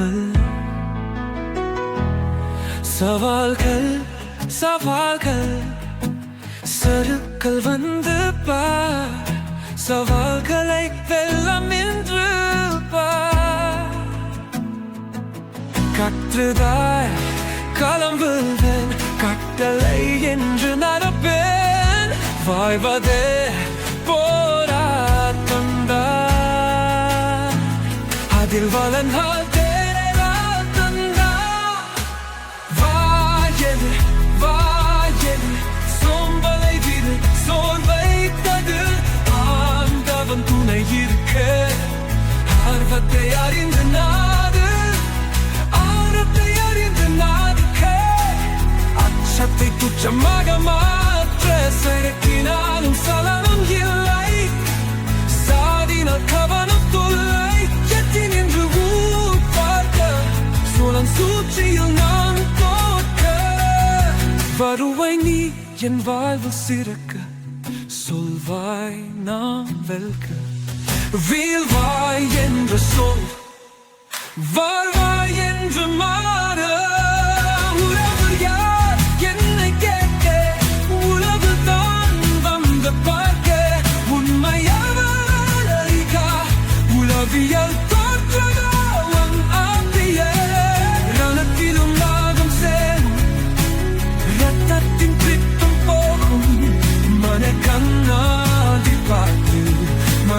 காவல் சவால்கள் சவால்கள் சருக்கள் வந்து பார் சவால்களை வெல்லம் என்று பார் கற்றுதாய் களம்புவேன் கட்டளை என்று நடப்பேன் வாழ்வதே போராட்டம்தான் அதில் வளர்ந்தால் ஆர்வத்தை அறிந்து நாடு ஆரத்தை அறிந்து நாடுக்க. அச்சத்தை துச்சமாக மாற்ற செருக்கினாலும் சலனம் இல்லை. சாதினால் கவனம் தொல்லை எட்டி நின்று ஊர் பார்க்க சூழன் சூழ்ச்சியில் நான் தோற்க. வருவாய் நீ என் வாழ்வு சிறக்க. சொல்வாய் நான் வெல்க. வீழ்வாய் என்று சொல் வாழ்வாய் என்று மாற உறவு யார் என்னை கேட்க உறவு தான் வந்து பார்க்க உண்மையாவல் அறிகா உளவியல்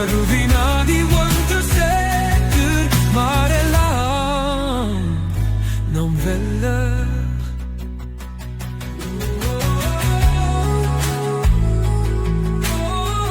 Arruvinati one